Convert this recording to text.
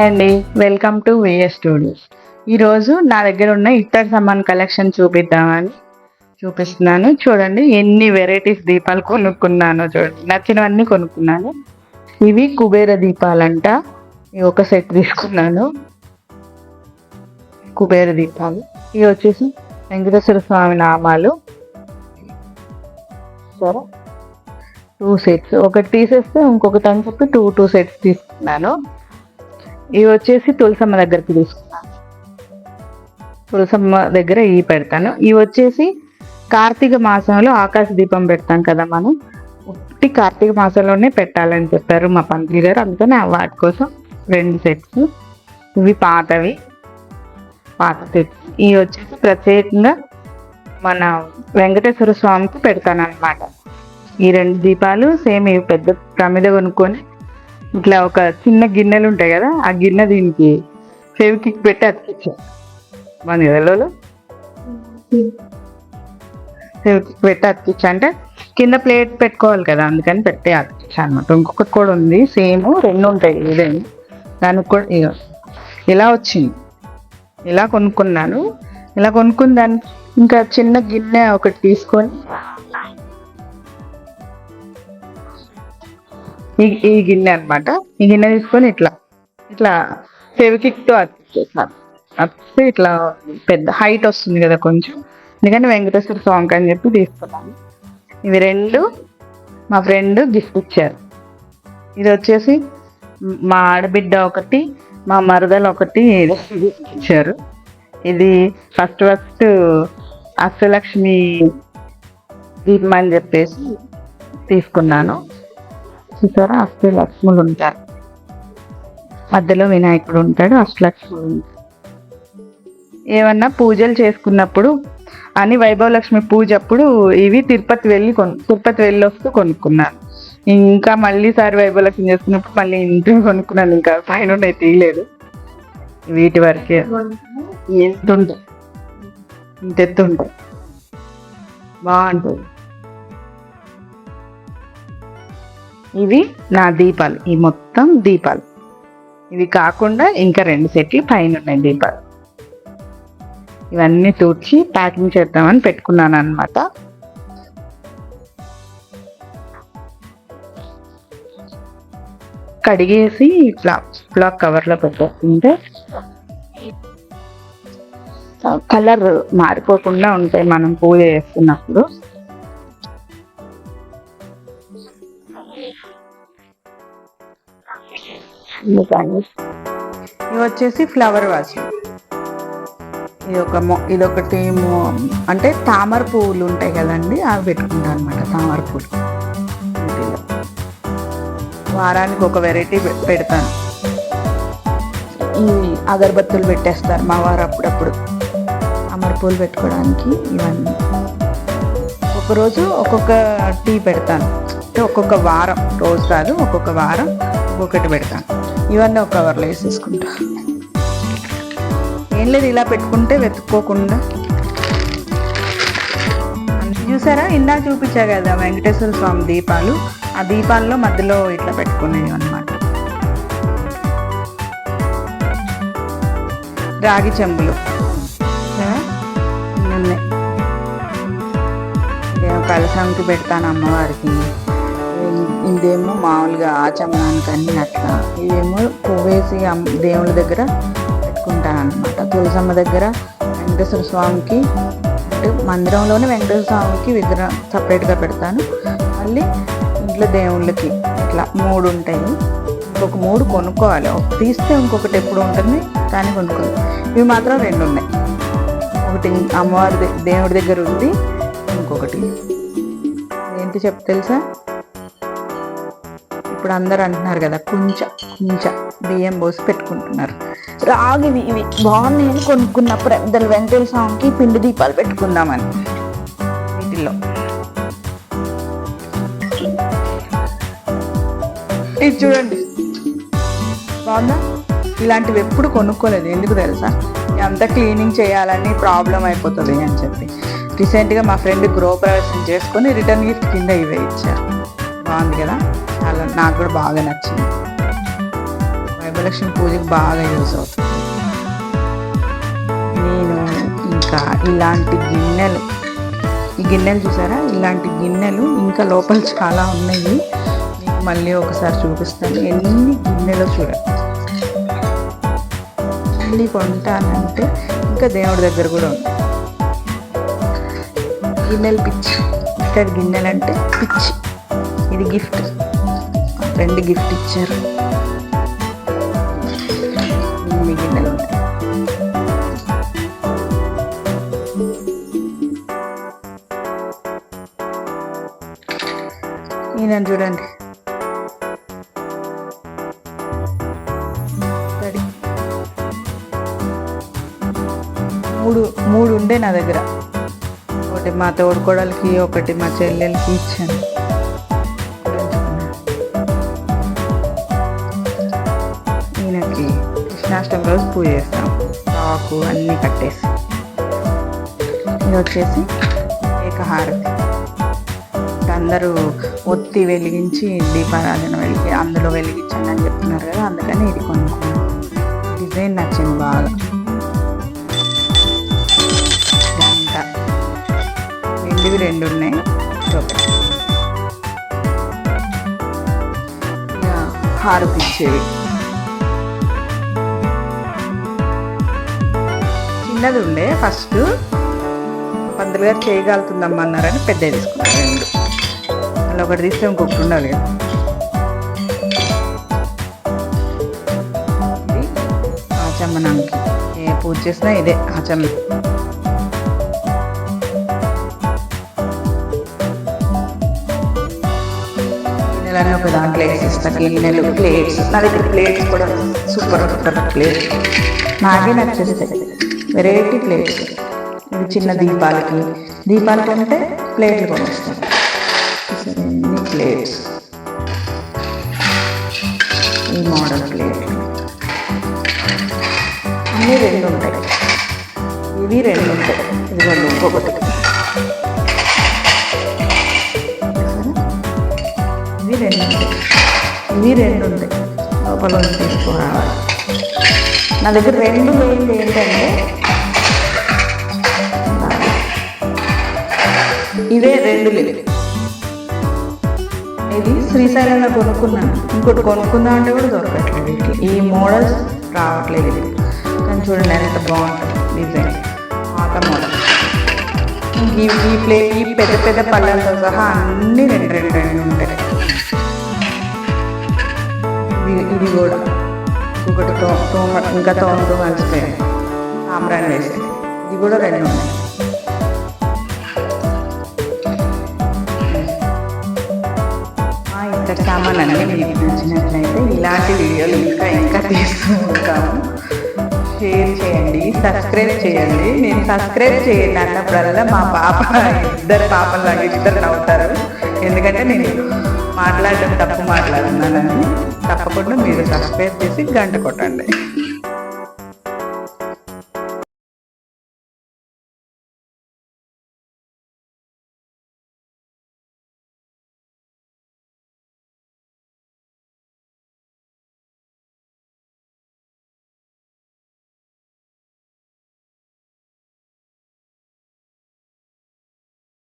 అండి welcome to VS studios ఈరోజు నా దగ్గర ఉన్న ఇత్తడి సామాన్ కలెక్షన్ చూపిద్దామని చూపిస్తున్నాను. చూడండి ఎన్ని వెరైటీస్ దీపాలు కొనుక్కున్నానో చూడండి. నచ్చినవన్నీ కొనుక్కున్నాను. ఇవి కుబేర దీపాలంట. ఈ ఒక సెట్ తీసుకున్నాను. కుబేర దీపాలు. ఇవి వచ్చేసి వెంకటేశ్వర స్వామి నామాలు. సరే. టూ సెట్స్ ఒకటి తీసేస్తే ఇంకొకటి అని చెప్పి టూ టూ సెట్స్ తీసుకున్నాను. ఇవి వచ్చేసి తులసమ్మ దగ్గరికి తీసుకున్నాను. తులసమ్మ దగ్గర ఇవి పెడతాను. ఇవి వచ్చేసి కార్తీక మాసంలో ఆకాశ దీపం పెడతాం కదా మనం. ఒకటి కార్తీక మాసంలోనే పెట్టాలని చెప్పారు మా పంతులు గారు. అందుకని వాటి కోసం రెండు సెట్స్ ఇవి పాతవి. పాత సెట్స్ ఇవి వచ్చేసి ప్రత్యేకంగా మన వెంకటేశ్వర స్వామికి పెడతాను అనమాట ఈ రెండు దీపాలు సేమ్ ఇవి పెద్ద ప్రమిద కొనుక్కొని ఇట్లా ఒక చిన్న గిన్నెలు ఉంటాయి కదా ఆ గిన్నె దీనికి ఫెవికిక్ పెట్టి అతికిచ్చా మన ఇళ్ళలో? పెట్టి అతికిచ్చా అంటే కింద ప్లేట్ పెట్టుకోవాలి కదా అందుకని పెట్టి అతికిచ్చా అనమాట ఇంకొకటి కూడా ఉంది సేమ్ రెండు ఉంటాయి ఇదేమి దానికి కూడా ఇలా వచ్చింది. ఇలా కొనుక్కున్నాను. ఇలా కొనుక్కున్న దానికి ఇంకా చిన్న గిన్నె ఒకటి తీసుకొని ఈ ఈ గిన్నె అనమాట ఈ గిన్నె తీసుకొని ఇట్లా ఇట్లా ఫెవికిక్తో అతికేసాను అతికితే ఇట్లా పెద్ద హైట్ వస్తుంది కదా కొంచెం. ఎందుకంటే వెంకటేశ్వర స్వామికి అని చెప్పి తీసుకున్నాను. ఇవి రెండు మా ఫ్రెండ్ గిఫ్ట్ ఇచ్చారు. ఇది వచ్చేసి మా ఆడబిడ్డ ఒకటి మా మరదలు ఒకటి ఇచ్చారు. ఇది ఫస్ట్ ఫస్ట్ అష్టలక్ష్మి దీపం అని చెప్పేసి తీసుకున్నాను. చూసారా? అష్టలక్ష్ములు ఉంటారు. మధ్యలో వినాయకుడు ఉంటాడు అష్టలక్ష్ములు ఉంటారు ఏమన్నా పూజలు చేసుకున్నప్పుడు అని వైభవలక్ష్మి పూజ అప్పుడు ఇవి తిరుపతి వెళ్ళి కొను తిరుపతి వెళ్ళి వస్తూ కొనుక్కున్నాను. ఇంకా మళ్ళీ సారి వైభవలక్ష్మి చేసుకున్నప్పుడు మళ్ళీ ఇంటి కొనుక్కున్నాను ఇంకా పైన ఉన్నాయి తీయలేదు. వీటి వరకే. ఎంత ఉంటాయి ఇంత ఎత్తు బాగుంటుంది. ఇవి నా దీపాలు. ఈ మొత్తం దీపాలు. ఇవి కాకుండా ఇంకా రెండు సెట్లు పైన ఉన్నాయి దీపాలు. ఇవన్నీ తూర్చి ప్యాకింగ్ చేద్దామని పెట్టుకున్నాను అనమాట కడిగేసి ఇట్లా బ్లాక్ కవర్లో పెట్టేస్తుంటే కలర్ మారిపోకుండా ఉంటాయి మనం పూజ చేస్తున్నప్పుడు. ఇవి వచ్చేసి ఫ్లవర్ వాజ్ ఇది ఒక ఇదొకటి ఇది అంటే తామర పువ్వులు ఉంటాయి కదండి అవి పెట్టుకుంటాను అనమాట తామర పువ్వులు. ఇంటిలో. వారానికి ఒక వెరైటీ పెడతాను. ఈ అగరబత్తులు పెట్టేస్తారు మా వారు అప్పుడప్పుడు. తామర పువ్వులు పెట్టుకోవడానికి ఇవన్నీ. ఒక్కొక్కరోజు ఒక్కొక్క టీ పెడతాను. అంటే ఒక్కొక్క వారం రోజు కాదు ఒక్కొక్క వారం ఒక్కొక్కటి పెడతాను. ఇవన్నీ ఒక కవర్లో వేసేసుకుంటాను. ఏం లేదు ఇలా పెట్టుకుంటే వెతుక్కోకుండా. చూసారా? ఇందాక చూపించా కదా వెంకటేశ్వర స్వామి దీపాలు? ఆ దీపాల్లో మధ్యలో ఇట్లా పెట్టుకునేవి అనమాట రాగి చెంబులు. నేను ఇన్ని పెడతాను అమ్మవారికి. ఇదేమో మామూలుగా ఆచమనానికి అన్ని అట్లా ఇవేమో పువ్వేసి దేవుళ్ళ దగ్గర చేసుకుంటాను అనమాట తులసమ్మ దగ్గర వెంకటేశ్వర స్వామికి అంటే మందిరంలోనే వెంకటేశ్వర స్వామికి విగ్రహం సపరేట్గా పెడతాను. మళ్ళీ ఇంట్లో దేవుళ్ళకి ఇట్లా మూడు ఉంటాయి. ఇంకొక మూడు కొనుక్కోవాలి. ఒక తీస్తే ఇంకొకటి ఎప్పుడు ఉంటుంది? కానీ కొనుక్కోవాలి ఇవి మాత్రం రెండు ఉన్నాయి. ఒకటి అమ్మవారి దేవుడి దగ్గర ఉంది. ఇంకొకటి. ఏంటి చెప్ తెలుసా? ఇప్పుడు అందరు అంటున్నారు కదా కొంచెం. కుంచ బియ్యం పోసి పెట్టుకుంటున్నారు. రాగివి ఇవి బాగున్నాయని కొనుక్కున్నప్పుడు ఇద్దరు వెంకటేశ్వర స్వామికి పిండి దీపాలు పెట్టుకుందామని. వీటిల్లో. ఇది చూడండి. బాగుందా? ఇలాంటివి ఎప్పుడు కొనుక్కోలేదు. ఎందుకు తెలుసా? అంతా క్లీనింగ్ చేయాలని ప్రాబ్లం అయిపోతుంది అని చెప్పి. రీసెంట్గా మా ఫ్రెండ్ గృహ ప్రవేశం చేసుకొని రిటర్న్ గిఫ్ట్ కింద ఇవే ఇచ్చారు. బాగుంది కదా? చాలా నాకు కూడా బాగా నచ్చింది. వైభలక్ష్మి పూజకి బాగా యూజ్ అవుతుంది. నేను ఇంకా ఇలాంటి గిన్నెలు ఈ గిన్నెలు చూసారా? ఇలాంటి గిన్నెలు ఇంకా లోపల చాలా ఉన్నాయి. మీకు మళ్ళీ ఒకసారి చూపిస్తాను. ఎన్ని గిన్నెలు చూడండి. మళ్ళీ కొంటానంటే ఇంకా దేవుడి దగ్గర కూడా ఉంది గిన్నెలు పిచ్చి. ఇక్కడ గిన్నెలు అంటే పిచ్చి. ఇది గిఫ్ట్ ఫ్రెండ్ గిఫ్ట్ ఇచ్చారు. ఈయన చూడండి. మూడు మూడు ఉండే నా దగ్గర. ఒకటి మా తోడుకోడలకి ఒకటి మా చెల్లెలకి ఇచ్చాను. ఈయనకి కృష్ణాష్టమి రోజు పూజ చేస్తాం. ఆకు అన్నీ కట్టేసి. ఇది వచ్చేసి ఏకహారతి. అందరూ ఒత్తి వెలిగించి దీపారాధన వెలిగి అందులో వెలిగించండి అని చెప్తున్నారు కదా అందుకని ఇది కొనుక్కున్నాను డిజైన్ నచ్చింది బాగా. గంట. రెండువి రెండు ఉన్నాయి. హారు ఒకటి చిన్నది ఉండే ఫస్ట్. పంతులు గారు చేయగలుగుతుందమ్మన్నారని పెద్ద తీసుకున్నారు. దాంట్లో ఒకటి తీస్తే ఇంకొకటి ఉండాలి కదా. ఆచమ్మనానికి ఏ పూజ చేసినా ఇదే ఆచమ్మ గిన్నెలన్నీ ఒక దాంట్లో వేసిస్తా గిన్నెలు ప్లేట్స్ నా దగ్గర ప్లేట్స్ కూడా సూపర్ సూపర్ ప్లేట్స్ నాకే నచ్చేస్తాయి వెరైటీ ప్లేట్స్ ఇవి చిన్న దీపాలకి. దీపాలు కొంటే ప్లేట్లు కొనిస్తాం. ప్లేట్స్ ఈ మోడల్ ప్లేట్లు అన్నీ రెండు ఉంటాయి. ఇవి రెండు ఉంటాయి. ఇది రెండు ఇంకొకటి. ఇవి రెండు ఉంటాయి. ఇవి రెండు ఉంటాయి. లోపల తీసుకురావాలి. నా దగ్గర రెండు మెయిన్ ఏంటంటే ఇవే రెండు లేవు ఇది శ్రీశైలంలో కొనుక్కున్నాను ఇంకోటి కొనుక్కుందాం అంటే కూడా దొరకట్లేదు ఈ మోడల్స్ రావట్లేదు ఇది. కానీ చూడండి ఎంత బాగుంటుంది డిజైన్. పాత మోడల్. ఈ ఈ ప్లే ఈ పెద్ద పెద్ద పళ్ళతో సహా అన్ని రెండు రెండు రెండు ఉంటాయి. ఇది ఇది కూడా. ఇంకోటి తో ఇంకా తోమతో కలిసిపోయాయి. ఆమ్రాన్ వేసి ఇది కూడా రెండు ఉన్నాయి. ఇంతటి మీకు నచ్చినట్లయితే ఇలాంటి వీడియోలు ఇంకా ఇంకా తీస్తూ ఉంటాము. షేర్ చేయండి సబ్స్క్రైబ్ చేయండి. నేను సబ్స్క్రైబ్ చేయండి అన్నప్పుడల్లా మా పాప ఇద్దరు పాపలాగా ఇద్దరు నవ్వుతారు. ఎందుకంటే నేను మాట్లాడడం తప్పు మాట్లాడుతున్నానని తప్పకుండా మీరు సబ్స్క్రైబ్ చేసి గంట కొట్టండి.